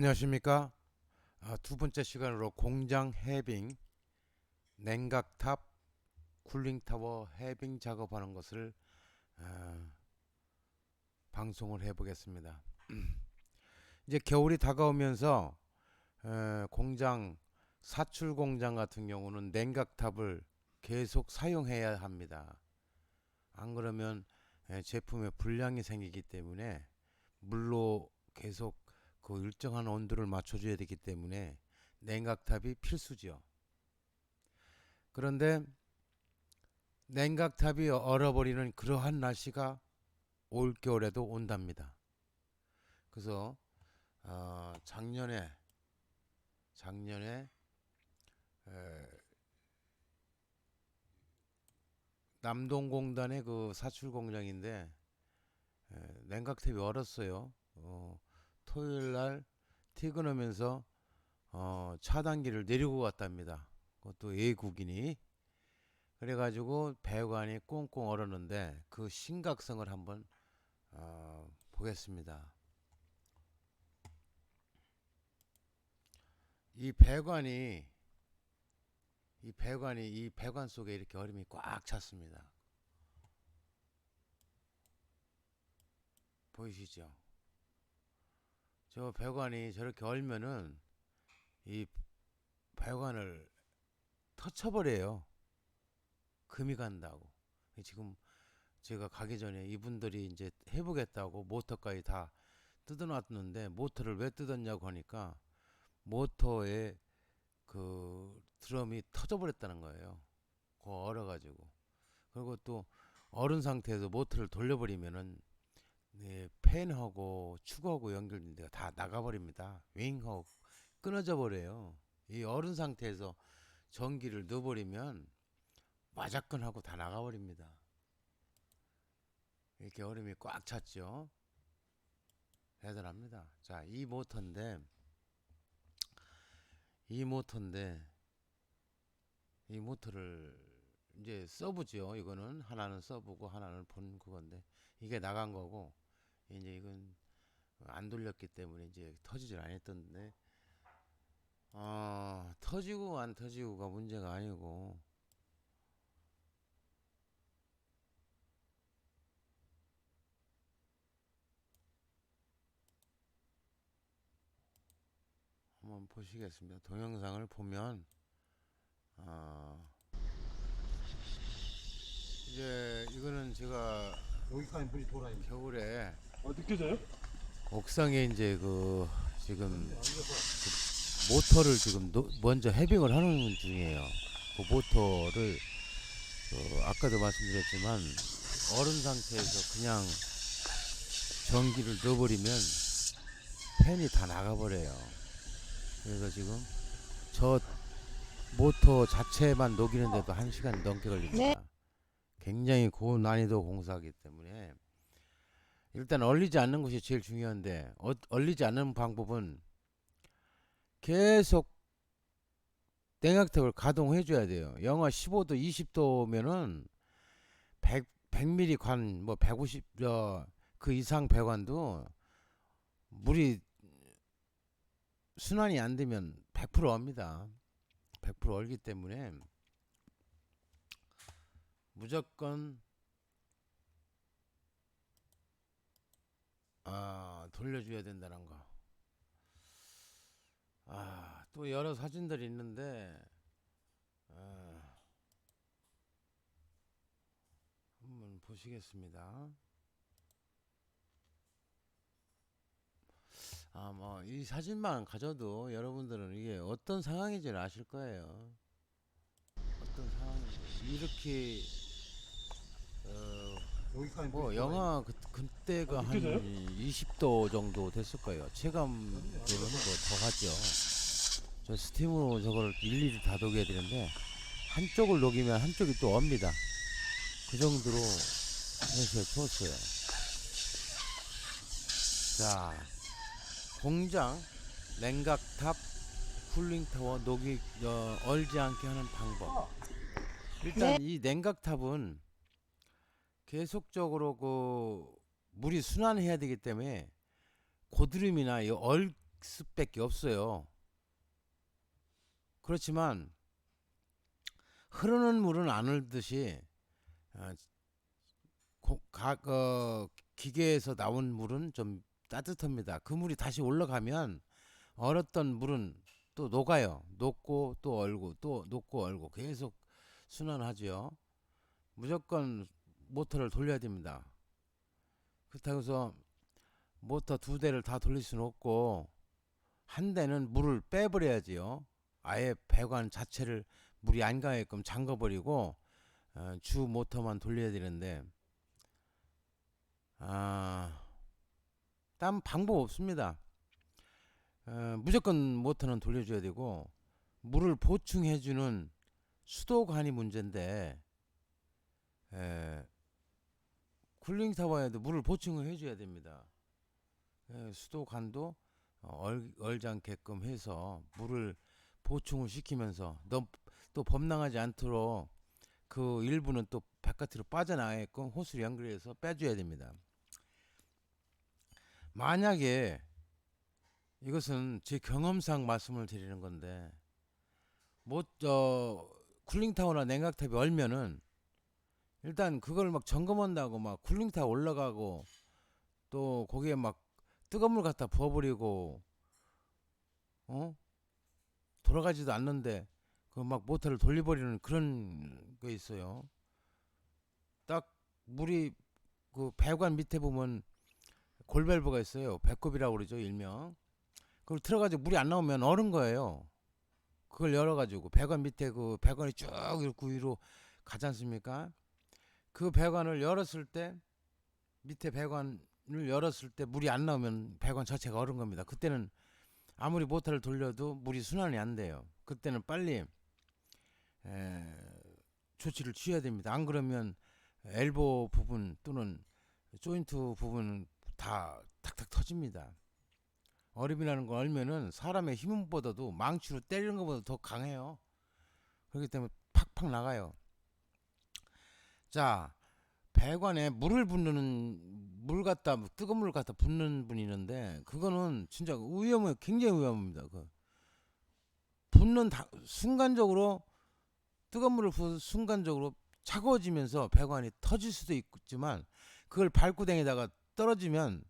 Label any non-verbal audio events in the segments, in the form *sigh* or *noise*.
안녕하십니까? 아, 두 번째 시간으로 공장 해빙, 냉각탑, 쿨링타워 해빙 작업하는 것을 아, 방송을 해보겠습니다. *clears throat* 이제 겨울이 다가오면서 에, 공장 사출 공장 같은 경우는 냉각탑을 계속 사용해야 합니다. 안 그러면 에, 제품에 불량이 생기기 때문에 물로 계속 그 일정한 온도를 맞춰줘야 되기 때문에 냉각탑이 필수죠. 그런데 냉각탑이 얼어버리는 그러한 날씨가 올 겨울에도 온답니다. 그래서 어, 작년에 작년에 에, 남동공단의 그 사출 공장인데 에, 냉각탑이 얼었어요. 어, 토요일 날 퇴근하면서 어, 차단기를 내리고 갔답니다. 그것도 외국인이 그래가지고 배관이 꽁꽁 얼었는데 그 심각성을 한번 어, 보겠습니다. 이 배관이 이 배관이 이 배관 속에 이렇게 얼음이 꽉 찼습니다. 보이시죠? 저 배관이 저렇게 얼면은 이 배관을 터쳐버려요. 금이 간다고. 지금 제가 가기 전에 이분들이 이제 해보겠다고 모터까지 다 뜯어놨는데 모터를 왜 뜯었냐고 하니까 모터에 그 드럼이 터져버렸다는 거예요. 그 얼어가지고. 그리고 또 얼은 상태에서 모터를 돌려버리면은 네, 팬하고 축하고 연결된 데가 다 나가버립니다. 윙하고 끊어져 버려요. 이 얼은 상태에서 전기를 넣어버리면 마작근하고 다 나가버립니다. 이렇게 얼음이 꽉 찼죠. 대단합니다. 자, 이 모터인데, 이 모터인데, 이 모터를 이제 서브죠. 이거는 하나는 서브고 하나는 본 그건데 이게 나간 거고 이제 이건 안 돌렸기 때문에 이제 터지질 않았던데 어, 터지고 안 터지고가 문제가 아니고 한번 보시겠습니다. 동영상을 보면 어, 이제 이거는 제가 여기까지 물이 돌아요. 겨울에 어, 느껴져요? 옥상에 이제 그 지금 그 모터를 지금 노- 먼저 해빙을 하는 중이에요. 그 모터를 그 아까도 말씀드렸지만 얼음 상태에서 그냥 전기를 넣어버리면 팬이 다 나가버려요. 그래서 지금 저 모터 자체만 녹이는데도 한 시간 넘게 걸립니다. 굉장히 고난이도 공사이기 때문에 일단 얼리지 않는 것이 제일 중요한데 어, 얼리지 않는 방법은 계속 냉각탑을 가동해 줘야 돼요. 영하 15도, 20도면은 100 100mm 관, 뭐 150, 어, 그 이상 배관도 물이 순환이 안 되면 100% 얼니다. 100% 얼기 때문에 무조건 아, 돌려줘야 된다는 거. 아, 또 여러 사진들이 있는데, 아, 한번 보시겠습니다. 아, 뭐, 이 사진만 가져도 여러분들은 이게 어떤 상황인지를 아실 거예요. 어떤 상황인지. 이렇게, 어, 여기까지 뭐 영하 그, 그때가 아, 한 느껴져요? 20도 정도 됐을 거예요. 체감되면 뭐더 하죠. 저 스팀으로 저걸 일일이 다 녹여야 되는데 한쪽을 녹이면 한쪽이 또 업니다. 그 정도로 해서 추웠어요. 자, 공장 냉각탑 쿨링타워 녹이 어, 얼지 않게 하는 방법. 일단 이 냉각탑은 계속적으로 그 물이 순환해야 되기 때문에 고드름이나 이얼 수밖에 없어요. 그렇지만 흐르는 물은 안 어, 고- 각 어, 기계에서 나온 물은 좀 따뜻합니다. 그 물이 다시 올라가면 얼었던 물은 또 녹아요. 녹고 또 얼고 또 녹고 얼고 계속 순환하죠. 무조건 모터를 돌려야 됩니다. 그렇다고 해서 모터 두 대를 다 돌릴 수는 없고 한 대는 물을 빼버려야지요. 아예 배관 자체를 물이 안 가게끔 잠궈버리고 어, 주 모터만 돌려야 되는데 아, 딴 방법 없습니다. 어, 무조건 모터는 돌려줘야 되고 물을 보충해주는 수도관이 문제인데 에, 쿨링 타워에도 물을 보충을 해줘야 됩니다. 에, 수도관도 어, 얼, 얼지 않게끔 해서 물을 보충을 시키면서 너, 또 범람하지 않도록 그 일부는 또 바깥으로 빠져나가게끔 호수를 연결해서 빼줘야 됩니다. 만약에 이것은 제 경험상 말씀을 드리는 건데 뭐저 쿨링타워나 냉각탑이 얼면은 일단 그걸 막 점검한다고 막 쿨링타워 올라가고 또 거기에 막 뜨거운 물 갖다 부어버리고 어 돌아가지도 않는데 그 막 모터를 돌려버리는 그런 거 있어요. 딱 물이 그 배관 밑에 보면 골밸브가 있어요. 배꼽이라고 그러죠 일명. 그걸 틀어가지고 물이 안 나오면 얼은 거예요. 그걸 열어가지고 배관 밑에 그 배관이 쭉 이렇게 위로 가지 않습니까? 그 배관을 열었을 때 밑에 배관을 열었을 때 물이 안 나오면 배관 자체가 얼은 겁니다. 그때는 아무리 모터를 돌려도 물이 순환이 안 돼요. 그때는 빨리 에, 조치를 취해야 됩니다. 안 그러면 엘보 부분 또는 조인트 부분은 다 탁탁 터집니다. 얼음이라는 걸 알면은 사람의 힘보다도 망치로 때리는 것보다 더 강해요. 그렇기 때문에 팍팍 나가요. 자, 배관에 물을 붓는 물 갖다 뜨거운 물 갖다 붓는 분이 있는데 그거는 진짜 위험해 굉장히 위험합니다. 그 붓는 다, 순간적으로 뜨거운 물을 부어 순간적으로 차가워지면서 배관이 터질 수도 있지만 그걸 밟고 다니다가 떨어지면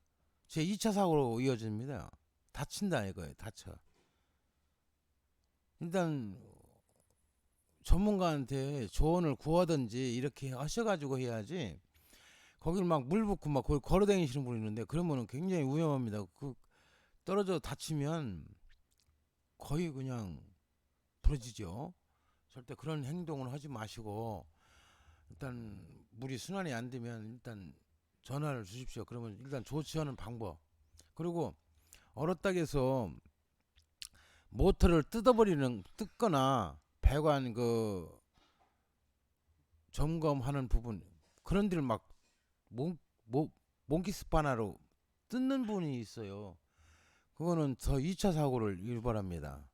제 2차 사고로 이어집니다. 다친다 이거예요. 다쳐. 일단 전문가한테 조언을 구하든지 이렇게 하셔가지고 해야지 거길 막 물 붓고 막 거기 걸어다니시는 분이 있는데 그러면은 굉장히 위험합니다. 그 떨어져 다치면 거의 그냥 부러지죠. 절대 그런 행동을 하지 마시고 일단 물이 순환이 안 되면 일단 전화를 주십시오. 그러면 일단 조치하는 방법 그리고 얼었다 해서 모터를 뜯어버리는 뜯거나 배관 그 점검하는 부분 그런 데를 막 몽, 몽, 몽키 스파나로 뜯는 분이 있어요. 그거는 더 2차 사고를 유발합니다.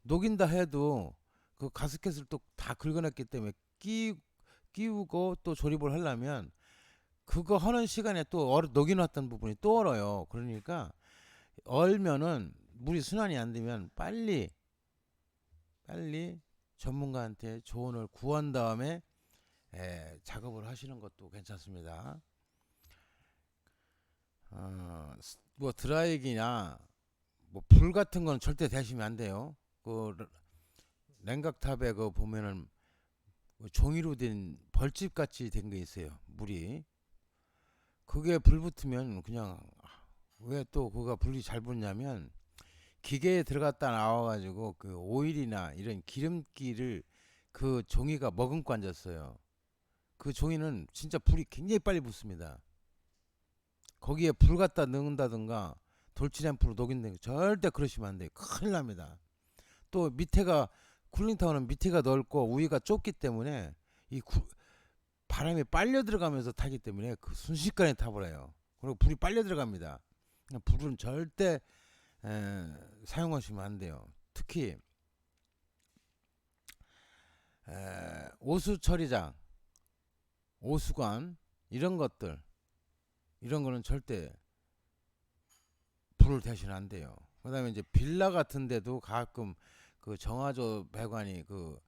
녹인다 해도 그 가스켓을 또 다 긁어냈기 때문에 끼, 끼우고 또 조립을 하려면 그거 하는 시간에 또 얼, 녹여놨던 부분이 또 얼어요. 그러니까 얼면은 물이 순환이 안 되면 빨리 빨리 전문가한테 조언을 구한 다음에 에, 작업을 하시는 것도 괜찮습니다. 어, 스- 뭐 드라이기나 뭐 불 같은 건 절대 대시면 안 돼요. 그 르- 냉각탑에 그 보면은 뭐 종이로 된 벌집 같이 된 게 있어요. 물이 그게 불 붙으면 그냥 왜 또 그가 불이 잘 붙냐면 기계에 들어갔다 나와가지고 그 오일이나 이런 기름기를 그 종이가 머금고 앉았어요. 그 종이는 진짜 불이 굉장히 빨리 붙습니다. 거기에 불 갖다 넣는다든가 돌치앰프로 녹인다든가 절대 그러시면 안 돼요. 큰일 납니다. 또 밑에가 쿨링타워는 밑에가 넓고 위가 좁기 때문에 이 구- 바람이 빨려 들어가면서 타기 때문에 그 순식간에 타버려요. 그리고 불이 빨려 들어갑니다. 불은 절대 에, 사용하시면 안 돼요. 특히 에, 오수 처리장, 오수관 이런 것들 이런 거는 절대 불을 대시면 안 돼요. 그다음에 이제 빌라 같은 데도 가끔 그 정화조 배관이 그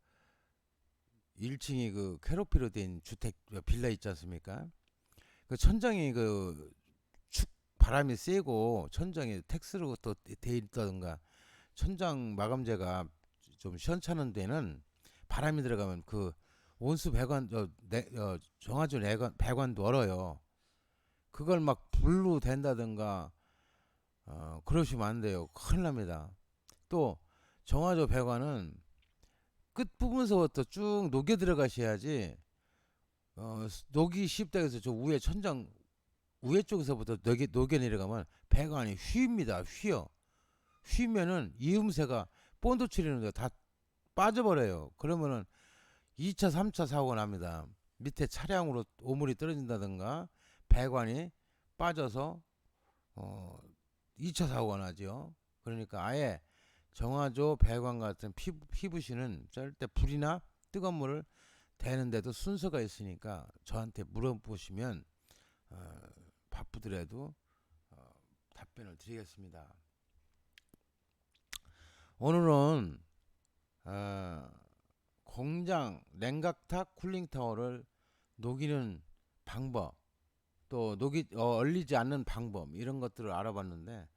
1층이 그 캐로피로 된 주택 빌라 있지 않습니까? 그 천장이 그축 바람이 세고 천장에 텍스로 또돼 있다든가 천장 마감재가 좀 시원찮은 데는 바람이 들어가면 그 온수 배관 저 내, 어, 정화조 내관 배관도 얼어요. 그걸 막 불로 댄다든가 어, 그러시면 안 돼요. 큰일 납니다. 또 정화조 배관은 끝 부분서부터 쭉 녹여 들어가셔야지 어, 녹이 쉽다 해서 저 위에 천장 위에 쪽에서부터 녹여, 녹여 내려가면 배관이 휘입니다. 휘어. 휘면은 이음새가 본드 추리는 데 다 빠져버려요. 그러면은 2차, 3차 사고가 납니다. 밑에 차량으로 오물이 떨어진다든가 배관이 빠져서 어 2차 사고가 나죠. 그러니까 아예 정화조 배관 같은 피부, 피부신은 절대 불이나 뜨거운 물을 대는데도 순서가 있으니까 저한테 물어보시면 어, 바쁘더라도 어, 답변을 드리겠습니다. 오늘은 어, 공장 냉각탑 쿨링타워를 녹이는 방법 또 녹이 어, 얼리지 않는 방법 이런 것들을 알아봤는데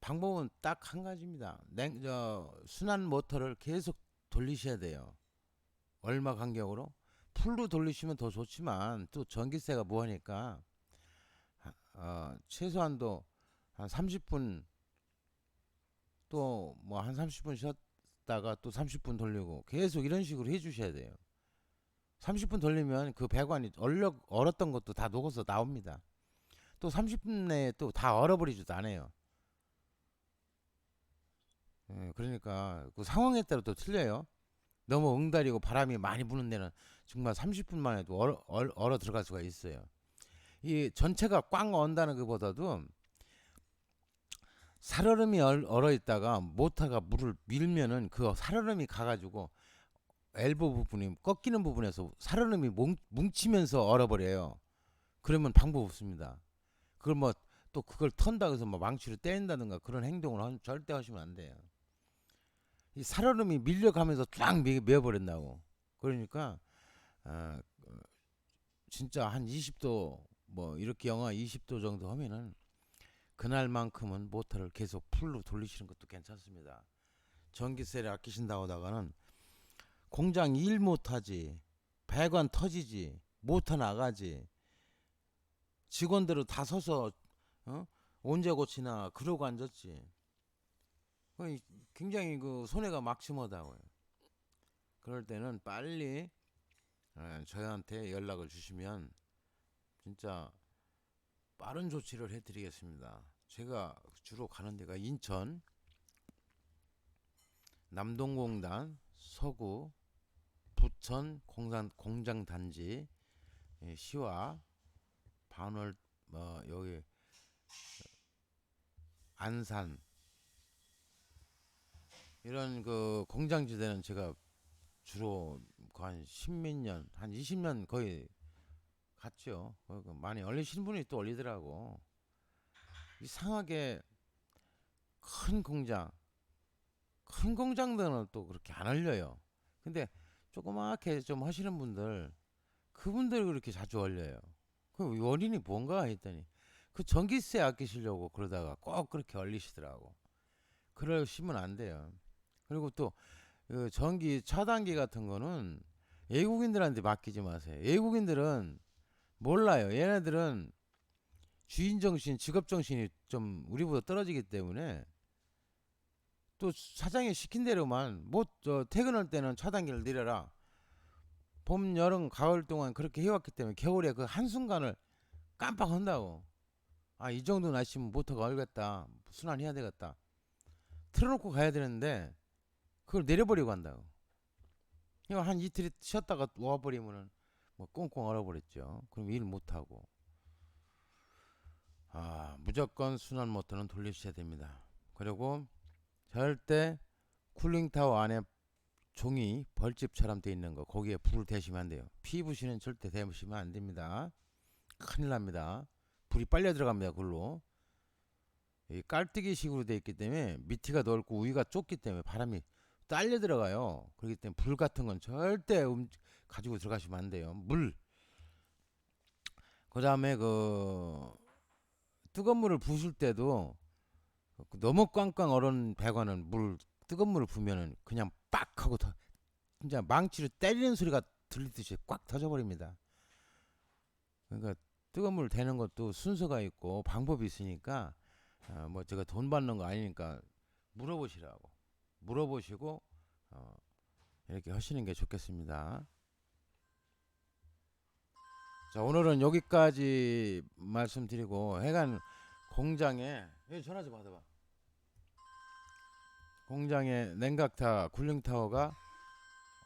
방법은 딱 한 가지입니다. 냉, 저, 순환 모터를 계속 돌리셔야 돼요. 얼마 간격으로? 풀로 돌리시면 더 좋지만 또 전기세가 뭐하니까 어, 최소한도 한 30분 또 뭐 한 30분 쉬었다가 또 30분 돌리고 계속 이런 식으로 해주셔야 돼요. 30분 돌리면 그 배관이 얼려 얼었던 것도 다 녹아서 나옵니다. 또 30분 내에 또 다 얼어버리지도 않아요. 예, 그러니까 그 상황에 따라 또 틀려요. 너무 응달이고 바람이 많이 부는 데는 정말 30분만 해도 얼어, 얼, 얼어 들어갈 수가 있어요. 이 전체가 꽝 언다는 것보다도 살얼음이 얼, 얼어 있다가 모터가 물을 밀면은 그 살얼음이 가가지고 엘보 부분이 꺾이는 부분에서 살얼음이 뭉, 뭉치면서 얼어버려요. 그러면 방법 없습니다. 그걸 뭐 또 그걸 턴다 해서 뭐 망치로 떼인다든가 그런 행동을 하- 절대 하시면 안 돼요. 이 살얼음이 밀려가면서 쫙 매- 메어버린다고. 그러니까 어, 어, 진짜 한 20도 뭐 이렇게 영하 20도 정도 하면은 그날만큼은 모터를 계속 풀로 돌리시는 것도 괜찮습니다. 전기세를 아끼신다고 하다가는 공장 일 못하지 배관 터지지 모터 나가지 직원들은 다 서서 어? 언제 고치나 그러고 앉았지 그 굉장히 그 손해가 막심하다고요 그럴 때는 빨리 어, 저희한테 연락을 주시면 진짜 빠른 조치를 해드리겠습니다. 제가 주로 가는 데가 인천 남동공단 서구 부천 공장 공장 단지 예, 시와 반월 뭐 여기 안산 이런 그 공장지대는 제가 주로 그한 십몇 년, 한 20년 거의 갔죠. 그 많이 얼리시는 분이 또 얼리더라고. 이상하게 큰 공장, 큰 공장들은 또 그렇게 안 얼려요. 근데 조그맣게 좀 하시는 분들, 그분들 그렇게 자주 얼려요. 그 원인이 뭔가 했더니 그 전기세 아끼시려고 그러다가 꼭 그렇게 얼리시더라고. 그러시면 안 돼요. 그리고 또 그 전기 차단기 같은 거는 외국인들한테 맡기지 마세요. 외국인들은 몰라요. 얘네들은 주인 정신, 직업 정신이 좀 우리보다 떨어지기 때문에 또 사장이 시킨 대로만 못저 퇴근할 때는 차단기를 내려라. 봄, 여름, 가을 동안 그렇게 해왔기 때문에 겨울에 그 한순간을 깜빡한다고. 아, 이 정도 날씨면 모터가 얼겠다. 순환해야 되겠다. 틀어놓고 가야 되는데 그걸 내려버리고 간다고. 이거 한 이틀 쉬었다가 와버리면은 뭐 꽁꽁 얼어버렸죠. 그럼 일 못하고. 아, 무조건 순환 모터는 돌리셔야 됩니다. 그리고 절대 쿨링타워 안에 종이 벌집처럼 돼 있는 거 거기에 불을 대시면 안 돼요. 피부시는 절대 대시면 안 됩니다. 큰일 납니다. 불이 빨려 들어갑니다. 그걸로. 이 깔뜨기식으로 돼 있기 때문에 밑이가 넓고 위가 좁기 때문에 바람이 딸려 들어가요. 그렇기 때문에 불 같은 건 절대 음, 가지고 들어가시면 안 돼요. 물. 그다음에 그 뜨거운 물을 부실 때도 그 너무 꽝꽝 얼은 배관은 물 뜨거운 물을 부면은 그냥 빡 하고 더 진짜 망치로 때리는 소리가 들리듯이 꽉 터져버립니다. 그러니까 뜨거운 물 대는 것도 순서가 있고 방법이 있으니까 어, 뭐 제가 돈 받는 거 아니니까 물어보시라고 물어보시고 어, 이렇게 하시는 게 좋겠습니다. 자 오늘은 여기까지 말씀드리고 해간 공장에 여기 전화 좀 받아봐. 공장에 냉각타 쿨링타워가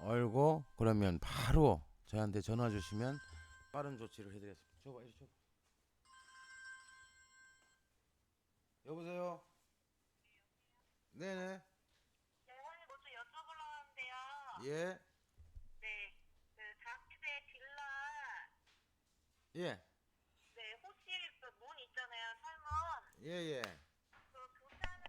얼고 그러면 바로 저한테 전화 주시면 빠른 조치를 해드리겠습니다. 줘봐 이리 줘. 여보세요. 네네. 영원히 뭐좀 여쭤보려고 하는데요. 예. 네, 그 자키대 빌라, 예. 네, 호실 그문 있잖아요, 철문. 예 예. 그 교체하는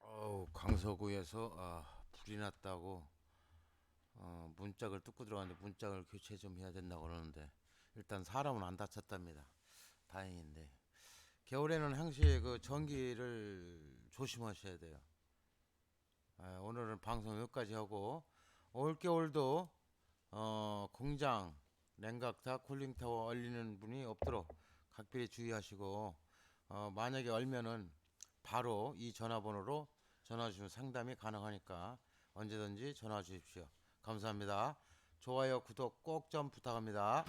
어우 강서구에서 아, 불이 났다고 어, 문짝을 뚫고 들어갔는데 문짝을 교체 좀 해야 된다고 그러는데 일단 사람은 안 다쳤답니다. 다행인데 겨울에는 항시 그 전기를 조심하셔야 돼요. 아, 오늘은 방송 여기까지 하고 올 겨울도 어, 공장 냉각타 쿨링타워 얼리는 분이 없도록 각별히 주의하시고 어, 만약에 얼면은 바로 이 전화번호로 전화 주시면 상담이 가능하니까 언제든지 전화 주십시오. 감사합니다. 좋아요, 구독 꼭 좀 부탁합니다.